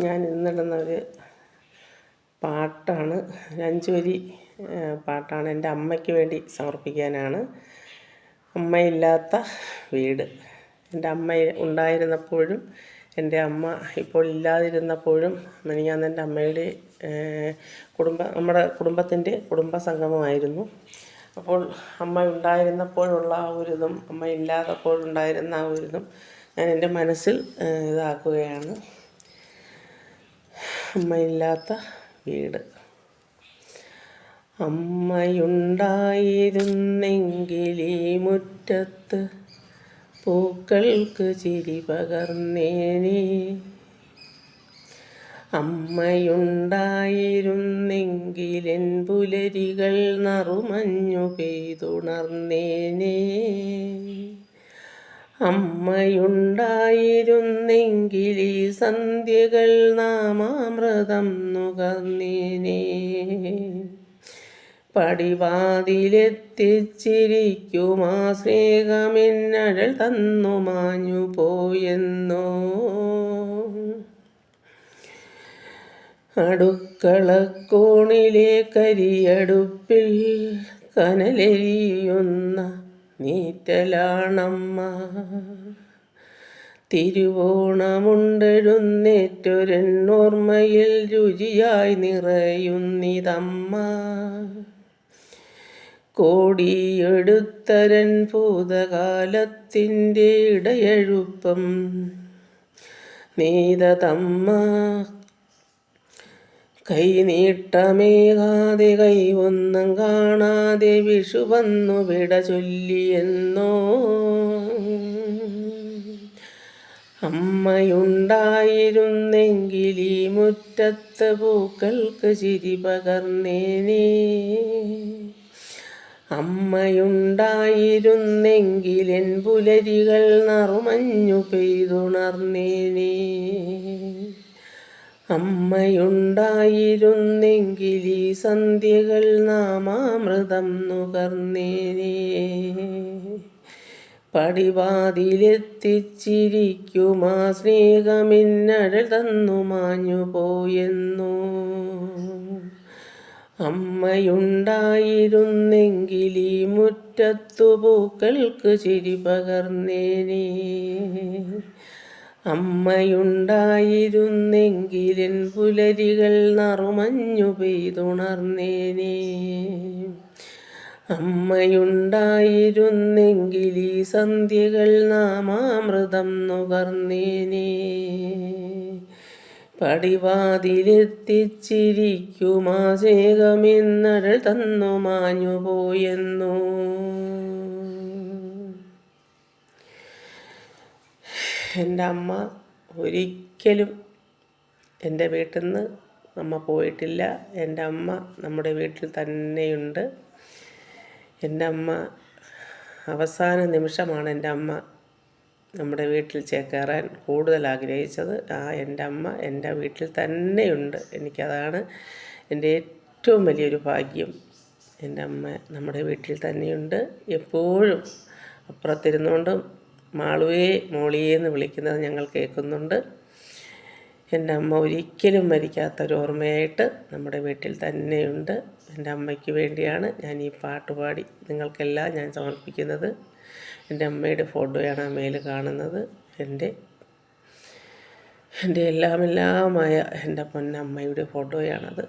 ഞാൻ ഇന്നിടുന്ന ഒരു പാട്ടാണ്. അഞ്ചുവരി അഞ്ച് വരി പാട്ടാണ് എന്റെ അമ്മയ്ക്ക് വേണ്ടി സമർപ്പിക്കാനാണ്. അമ്മയില്ലാത്ത വീട്. എന്റെ അമ്മ ഉണ്ടായിരുന്നപ്പോഴും എന്റെ അമ്മ ഇപ്പോൾ ഇല്ലാതിരുന്നപ്പോഴും മിനിഞ്ഞാന്ന് എന്റെ അമ്മയുടെ കുടുംബ നമ്മുടെ കുടുംബത്തിന്റെ കുടുംബ സംഗമമായിരുന്നു. അപ്പോൾ അമ്മ ഉണ്ടായിരുന്നപ്പോഴുള്ള ആ ഒരു ഇതും അമ്മ ഇല്ലാത്തപ്പോഴുണ്ടായിരുന്ന ആ ഒരു ഇതും ഞാൻ എന്റെ മനസ്സിൽ ഇതാക്കുകയാണ്. അമ്മയില്ലാത്ത വീട്. അമ്മയുണ്ടായിരുന്നെങ്കിൽ ഈ മുറ്റത്ത് പൂക്കൾക്ക് ചിരി പകർന്നേനെ. അമ്മയുണ്ടായിരുന്നെങ്കിലെൻ പുലരികൾ നറുമഞ്ഞു പെയ്തുണർന്നേനേ. അമ്മയുണ്ടായിരുന്നെങ്കിൽ ഈ സന്ധ്യകൾ നാമാമൃതം നുകർന്നേനെ പടിവാതിലെത്തിച്ചിരിക്കുമാ സ്നേഹമെന്നഴൽ തന്നു മാഞ്ഞു പോയെന്നോ. അടുക്കളക്കോണിലെ കരിയടുപ്പിൽ കനലെരിയുന്ന നീറ്റലാണമ്മ. തിരുവോണമുണ്ടെഴുന്നേറ്റൊരെണ്ണോർമ്മയിൽ രുചിയായി നിറയുന്നിതമ്മ. കോടിയെടുത്തരൻ ഭൂതകാലത്തിന്റെ ഇടയഴുപ്പം നീതതമ്മ. കൈനീട്ടമേകാതെ ഒന്നും കാണാതെ വിഷു വന്നു വിട ചൊല്ലിയെന്നോ. അമ്മയുണ്ടായിരുന്നെങ്കിൽ ഈ മുറ്റത്ത് പൂക്കൾക്ക് ചിരി പകർന്നേനേ. അമ്മയുണ്ടായിരുന്നെങ്കിലെൻ പുലരികൾ നറുമഞ്ഞു പെയ്തുണർന്നേനേ. അമ്മയുണ്ടായിരുന്നെങ്കിൽ ഈ സന്ധ്യകൾ നാമാമൃതം നുകർന്നേനേ. പടിവാതിലെത്തിച്ചിരിക്കുമാ സ്നേഹമെന്നഴൽ തന്നു മാഞ്ഞു പോയെന്നു. അമ്മയുണ്ടായിരുന്നെങ്കിൽ ഈ മുറ്റത്തു പൂക്കൾക്ക് ചിരി പകർന്നേനേ. അമ്മയുണ്ടായിരുന്നെങ്കിലെൻ പുലരികൾ നറുമഞ്ഞു പെയ്തുണർന്നേനേ. അമ്മയുണ്ടായിരുന്നെങ്കിൽ ഈ സന്ധ്യകൾ നാമാമൃതം നുകർന്നേനേ. പടിവാതിലെത്തിച്ചിരിക്കുമാ ശേഖമെന്നഴൽ തന്നു മാഞ്ഞു എന്റെ അമ്മ ഒരിക്കലും എന്റെ വീട്ടിൽ നിന്ന് അമ്മ പോയിട്ടില്ല. എന്റെ അമ്മ നമ്മുടെ വീട്ടിൽ തന്നെയുണ്ട്. എന്റെ അമ്മ അവസാന നിമിഷമാണ് എന്റെ അമ്മ നമ്മുടെ വീട്ടിൽ ചേക്കേറാൻ കൂടുതൽ ആഗ്രഹിച്ചത്. ആ എന്റെ അമ്മ എന്റെ വീട്ടിൽ തന്നെയുണ്ട്. എനിക്കതാണ് എന്റെ ഏറ്റവും വലിയൊരു ഭാഗ്യം. എന്റെ അമ്മ നമ്മുടെ വീട്ടിൽ തന്നെയുണ്ട്. എപ്പോഴും അപ്പുറത്തിരുന്നുകൊണ്ടും മാളുവേ മോളിയേ എന്ന് വിളിക്കുന്നത് ഞങ്ങൾ കേൾക്കുന്നുണ്ട്. എന്റെ അമ്മ ഒരിക്കലും മരിക്കാത്തൊരു ഓർമ്മയായിട്ട് നമ്മുടെ വീട്ടിൽ തന്നെയുണ്ട്. എന്റെ അമ്മയ്ക്ക് വേണ്ടിയാണ് ഞാൻ ഈ പാട്ട് പാടി നിങ്ങൾക്കെല്ലാം ഞാൻ സമർപ്പിക്കുന്നത്. എന്റെ അമ്മയുടെ ഫോട്ടോയാണ് മേൽ കാണുന്നത്. എന്റെ എന്റെ എല്ലാമെല്ലാമായ എന്റെ പൊന്നമ്മയുടെ ഫോട്ടോയാണത്.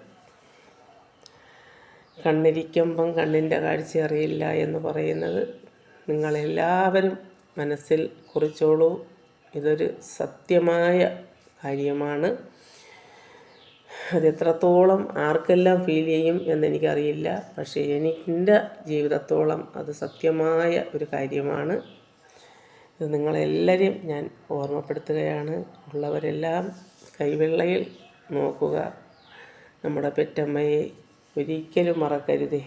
കണ്ണിരിക്കുമ്പം കണ്ണിന്റെ കാഴ്ച അറിയില്ല എന്ന് പറയുന്നത്. നിങ്ങളെല്ലാവരും മനസ്സിൽ കുറിച്ചോളൂ. ഇതൊരു സത്യമായ കാര്യമാണ്. അതെത്രത്തോളം ആർക്കെല്ലാം ഫീൽ ചെയ്യും എന്നെനിക്കറിയില്ല. പക്ഷേ എനിക്കിന്റെ ജീവിതത്തോളം അത് സത്യമായ ഒരു കാര്യമാണ്. ഇത് നിങ്ങളെല്ലാവരെയും ഞാൻ ഓർമ്മപ്പെടുത്തുകയാണ്. ഉള്ളവരെല്ലാം കൈവെള്ളയിൽ നോക്കുക. നമ്മുടെ പെറ്റമ്മയെ ഒരിക്കലും മറക്കരുതേ.